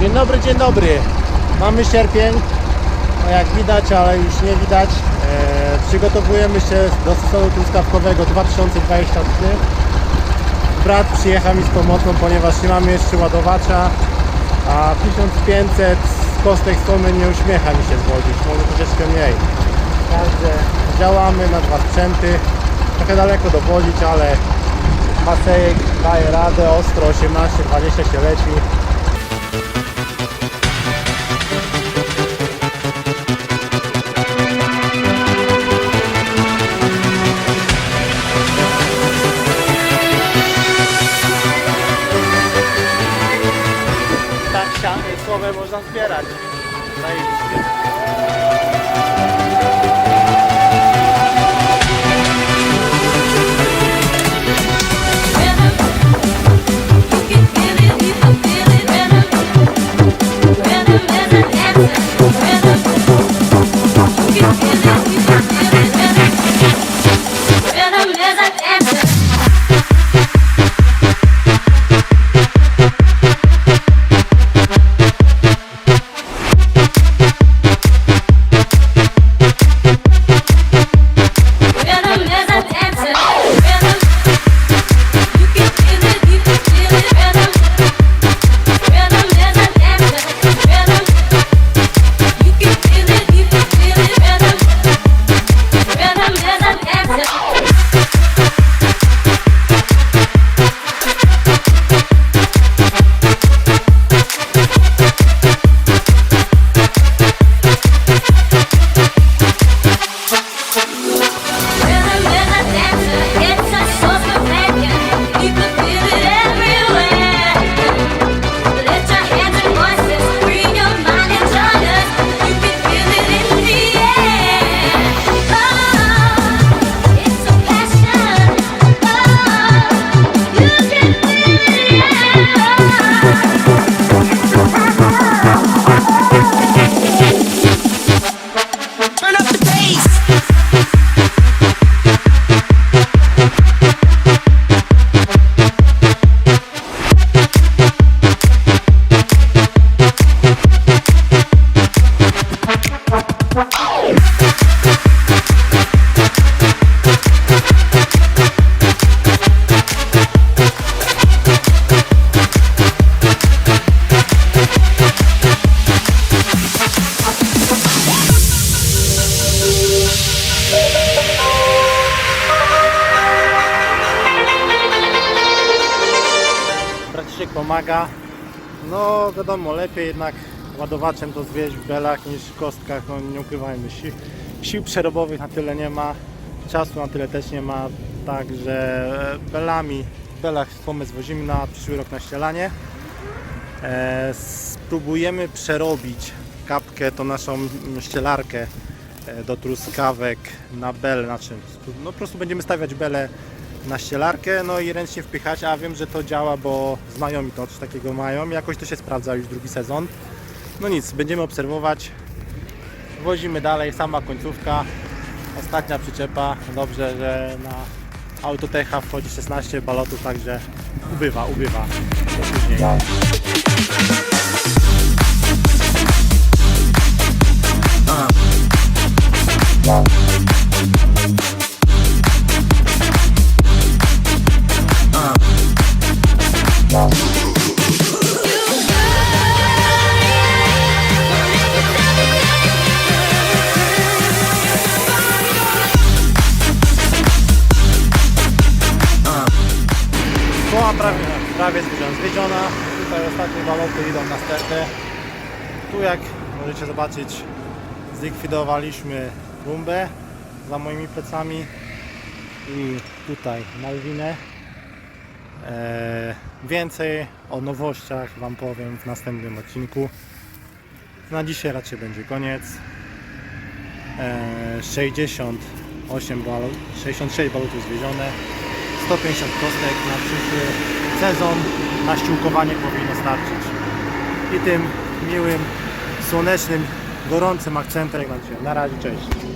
Dzień dobry, dzień dobry. Mamy sierpień, no jak widać, ale już nie widać. E, przygotowujemy się do sezonu truskawkowego 2023. Brat przyjechał mi z pomocą, ponieważ nie mamy jeszcze ładowacza, a 1500 z kostek słomy nie uśmiecha mi się zwodzić, może troszeczkę mniej. Także działamy na dwa sprzęty, trochę daleko dowodzić, ale Masejek daje radę, ostro 18-20 się leci. Tak sia- słowem można zbierać. Zajebiście. Pomaga. No wiadomo, lepiej jednak ładowaczem to zwieść w belach niż w kostkach, no nie ukrywajmy. Sił, sił przerobowych na tyle nie ma, czasu na tyle też nie ma, także belami, w belach słomy zwozimy na przyszły rok na ścielanie. E, spróbujemy przerobić kapkę, tą naszą ścielarkę e, do truskawek na bel, znaczy no po prostu będziemy stawiać bele na ścielarkę, no i ręcznie wpychać, a wiem, że to działa, bo znajomi to coś takiego mają, jakoś to się sprawdza już drugi sezon. No nic, będziemy obserwować, wozimy dalej, sama końcówka, ostatnia przyczepa, dobrze, że na Autotecha wchodzi 16 balotów, także ubywa, ubywa, to później. Zwiedziona. Tutaj ostatnie baloty idą następne. Tu jak możecie zobaczyć zlikwidowaliśmy rumbę za moimi plecami i tutaj Malwinę. Eee, więcej o nowościach Wam powiem w następnym odcinku. Na dzisiaj raczej będzie koniec. Eee, 68 balot, 66 balotów zwiezione. 150 kostek na przyszły sezon na ściółkowanie powinno starczyć. I tym miłym, słonecznym, gorącym akcentem. Na razie, cześć.